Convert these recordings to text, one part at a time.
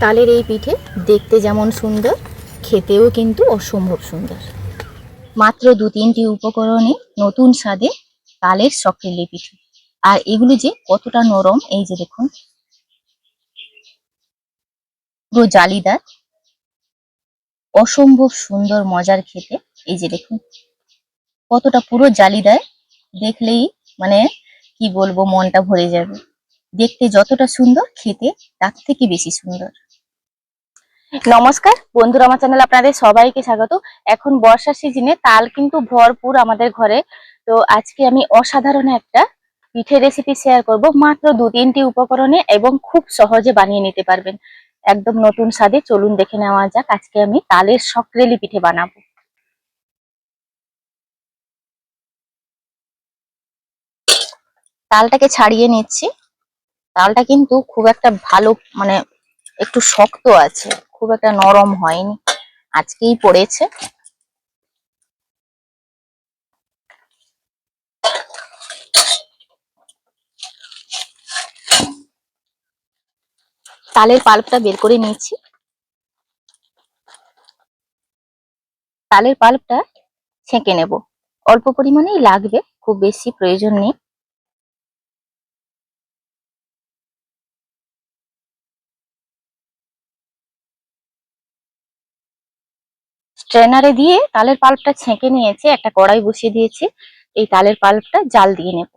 তালের এই পিঠে দেখতে যেমন সুন্দর, খেতেও কিন্তু অসম্ভব সুন্দর। মাত্র দু তিনটি উপকরণে নতুন স্বাদে তালের সকেলি পিঠে। আর এগুলো যে কতটা নরম, এই যে দেখুন। পুরো জালিদার। অসম্ভব সুন্দর মজার খেতে, এই যে দেখুন। কতটা পুরো জালিদার, দেখলেই মানে কি বলব, মনটা ভরে যাবে। দেখতে যতটা সুন্দর, খেতে তার থেকে বেশি সুন্দর। নমস্কার, বন্ধুরা আমার চ্যানেল আপনাদের সবাইকে স্বাগত। এখন বর্ষার সিজনে, তাল কিন্তু ভরপুর আমাদের ঘরে। তো আজকে আমি অসাধারণ একটা পিঠে রেসিপি শেয়ার করব। মাত্র দু তিনটি উপকরণে এবং খুব সহজে বানিয়ে নিতে পারবেন। একদম নতুন স্বাদে চলুন দেখে নেওয়া যাক, আজকে আমি তালের সক্রেলি পিঠে বানাবো। তালটাকে ছাড়িয়ে নিচ্ছি। তালটা কিন্তু খুব একটা ভালো মানে একটু শক্ত আছে। খুব একটা নরম হয়নি। আজকেই পড়েছে। তালের পাল্পটা বের করে নিয়েছি। তালের পাল্পটা ছেঁকে নেব। অল্প পরিমাণেই লাগবে, খুব বেশি প্রয়োজন নেই। স্ট্রেনারে দিয়ে তালের পাল্পটা ছেঁকে নিয়েছি, একটা কড়াই বসিয়ে দিয়েছি, এই তালের পাল্পটা জাল দিয়ে নেব।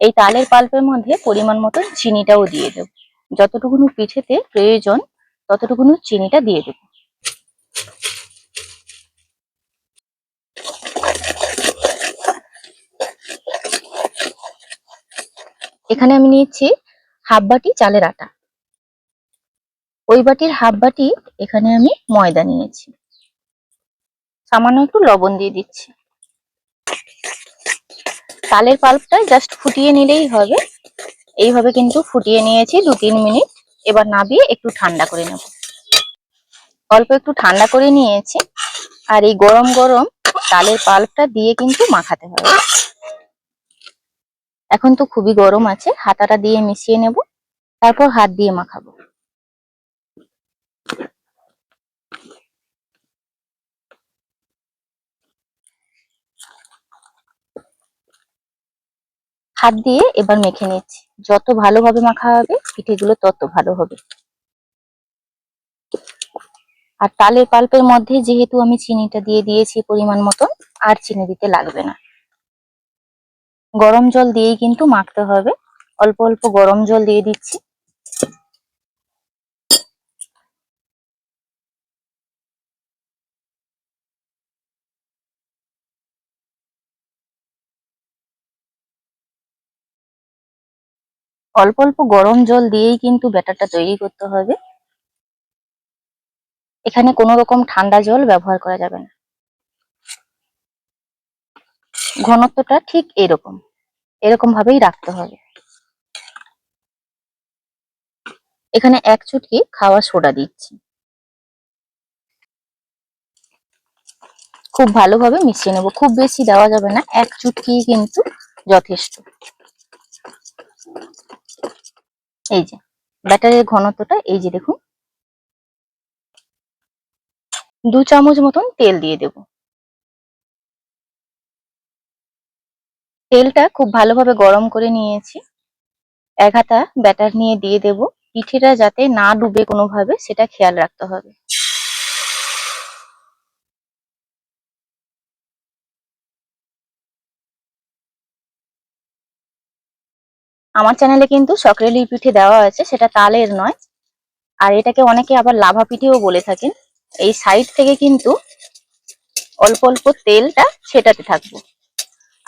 এই তালের পাল্পের মধ্যে পরিমাণ মতো চিনিটাও দিয়ে দেব। যতটুকুনি পিঠেতে প্রয়োজন, ততটুকুনি চিনিটা দিয়ে দেব। এখানে আমি নিয়েছি হাফ বাটি চালের আটা। ওই বাটির হাফ বাটি এখানে আমি ময়দা নিয়েছি। সামান্য একটু লবণ দিয়ে দিচ্ছি। তালের পাল্পটা জাস্ট ফুটিয়ে নিলেই হবে। এইভাবে কিন্তু ফুটিয়ে নিয়েছি দু তিন মিনিট। এবার নাবিয়ে একটু ঠান্ডা করে নেব। অল্প একটু ঠান্ডা করে নিয়েছি। আর এই গরম গরম তালের পাল্পটা দিয়ে কিন্তু মাখাতে হবে। এখন তো খুবই গরম আছে, হাতাটা দিয়ে মিশিয়ে নেব, তারপর হাত দিয়ে মাখাবো। হাত দিয়ে এবার মেখে নিচ্ছি। যত ভালোভাবে মাখা হবে, পিঠেগুলো তত ভালো হবে। আর তালের পাল্পের মধ্যে যেহেতু আমি চিনিটা দিয়ে দিয়েছি পরিমাণ মতন, আর চিনি দিতে লাগবে না। গরম জল দিয়েই কিন্তু মাখতে হবে। অল্প অল্প গরম জল দিয়ে দিচ্ছি। অল্প অল্প গরম জল দিয়েই কিন্তু ব্যাটারটা তৈরি করতে হবে। এখানে কোনো রকম ঠান্ডা জল ব্যবহার করা যাবে না। ঘনত্বটা ঠিক এরকম। এরকম ভাবেই রাখতে হবে। এখানে এক চুটকি খাওয়া সোডা দিচ্ছি। খুব ভালোভাবে মিশিয়ে নেব। খুব বেশি দেওয়া যাবে না, এক চুটকি কিন্তু যথেষ্ট। এই যে, ব্যাটারের ঘনত্বটা, এই যে দেখুন। দু চামচ মতন তেল দিয়ে দেব। তেলটা খুব ভালোভাবে গরম করে নিয়েছি। এক হাতা ব্যাটার নিয়ে দিয়ে দেব। পিঠেটা যাতে না ডুবে কোনোভাবে, সেটা খেয়াল রাখতে হবে। আমার চ্যানেলে কিন্তু সক্রেলি পিঠে দেওয়া আছে, সেটা তালের নয়। আর এটাকে অনেকে আবার লাভা পিঠেও বলে থাকেন। এই সাইড থেকে কিন্তু অল্প অল্প তেলটা ছেটাতে থাকব।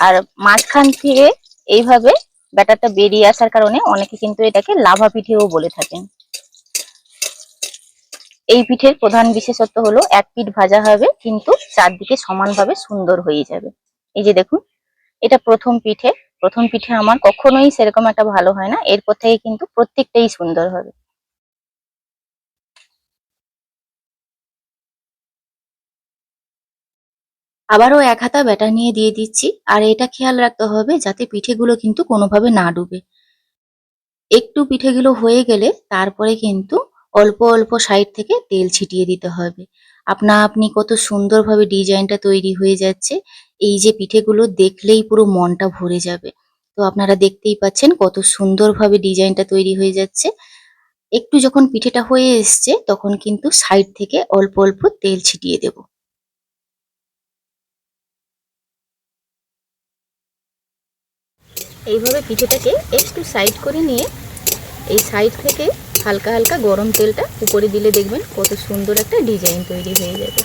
আর মাঝখান থেকে এইভাবে ব্যাটারটা বেরিয়ে আসার কারণে অনেকে কিন্তু এটাকে লাভা পিঠেও বলে থাকেন। এই পিঠের প্রধান বিশেষত্ব হলো এক পিঠ ভাজা হবে, কিন্তু চারদিকে সমানভাবে সুন্দর হয়ে যাবে। এই যে দেখুন, এটা প্রথম পিঠে। প্রথম পিঠে আমার কখনোই সেরকম একটা ভালো হয় না। এরপর থেকে কিন্তু প্রত্যেকটাই সুন্দর হবে। আবারও এক হাতা ব্যাটার নিয়ে দিয়ে দিচ্ছি, আর এটা খেয়াল রাখতে হবে যাতে পিঠেগুলো কিন্তু কোনোভাবে না ডুবে। একটু পিঠেগুলো হয়ে গেলে তারপরে কিন্তু অল্প অল্প সাইড থেকে তেল ছিটিয়ে দিতে হবে। আপনা আপনি কত সুন্দরভাবে ডিজাইনটা তৈরি হয়ে যাচ্ছে, এই যে পিঠেগুলো দেখলেই পুরো মনটা ভরে যাবে। তো আপনারা দেখতেই পাচ্ছেন কত সুন্দরভাবে ডিজাইনটা তৈরি হয়ে যাচ্ছে। একটু যখন পিঠেটা হয়ে এসছে তখন কিন্তু সাইড থেকে অল্প অল্প তেল ছিটিয়ে দেব। এইভাবে পিঠেটাকে একটু সাইড করে নিয়ে এই সাইড থেকে হালকা হালকা গরম তেলটা উপরে দিলে দেখবেন কত সুন্দর একটা ডিজাইন তৈরি হয়ে যাবে।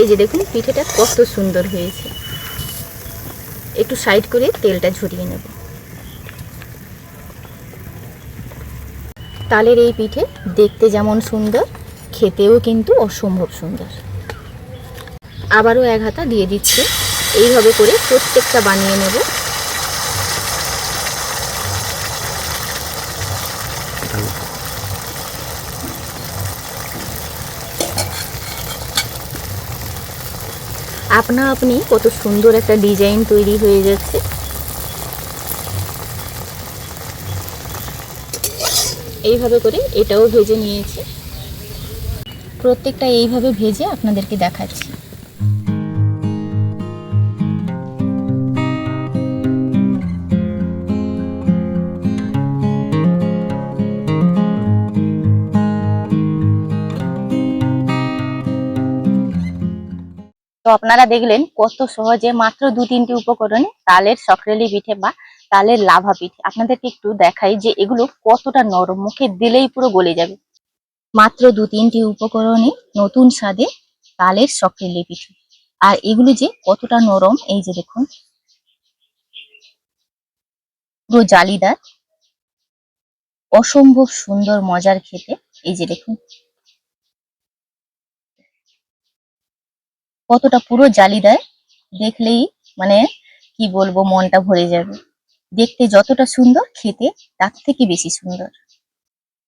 এই যে দেখুন, পিঠেটা কত সুন্দর হয়েছে। একটু সাইড করে তেলটা ঝরিয়ে নেব। তালের এই পিঠে দেখতে যেমন সুন্দর, খেতেও কিন্তু অসম্ভব সুন্দর। আবারও এক হাতা দিয়ে দিচ্ছি। এইভাবে করে প্রত্যেকটা বানিয়ে নেব। আপনা আপনি কত সুন্দর একটা ডিজাইন তৈরি হয়ে যাচ্ছে। এইভাবে করে এটাও ভেজে নিয়েছি। প্রত্যেকটা এইভাবে ভেজে আপনাদেরকে দেখাচ্ছি। তো আপনারা দেখলেন কত সহজে মাত্র দু তিনটি উপকরণে তালের সখরেলি পিঠে বা তালের লাভা পিঠে। আপনাদেরকে একটু দেখাই যে এগুলো কতটা নরম, মুখে দিলেই পুরো গলে যাবে। মাত্র দু তিনটি উপকরণে নতুন স্বাদে তালের সখরেলি পিঠে। আর এগুলো যে কতটা নরম, এই যে দেখুন। পুরো জালিদার, অসম্ভব সুন্দর মজার খেতে। এই যে দেখুন। কতটা পুরো জালি দেয়, দেখলেই মানে কি বলব, মনটা ভরে যাবে। দেখতে যতটা সুন্দর, খেতে তার থেকে বেশি সুন্দর।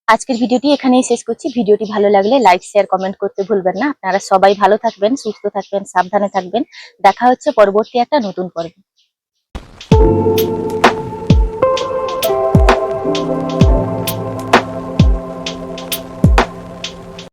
আজকের ভিডিওটি এখানেই শেষ করছি। ভিডিওটি ভালো লাগলে লাইক শেয়ার কমেন্ট করতে ভুলবেন না। আপনারা সবাই ভালো থাকবেন, সুস্থ থাকবেন, সাবধানে থাকবেন। দেখা হচ্ছে পরবর্তী একটা নতুন পর্বে।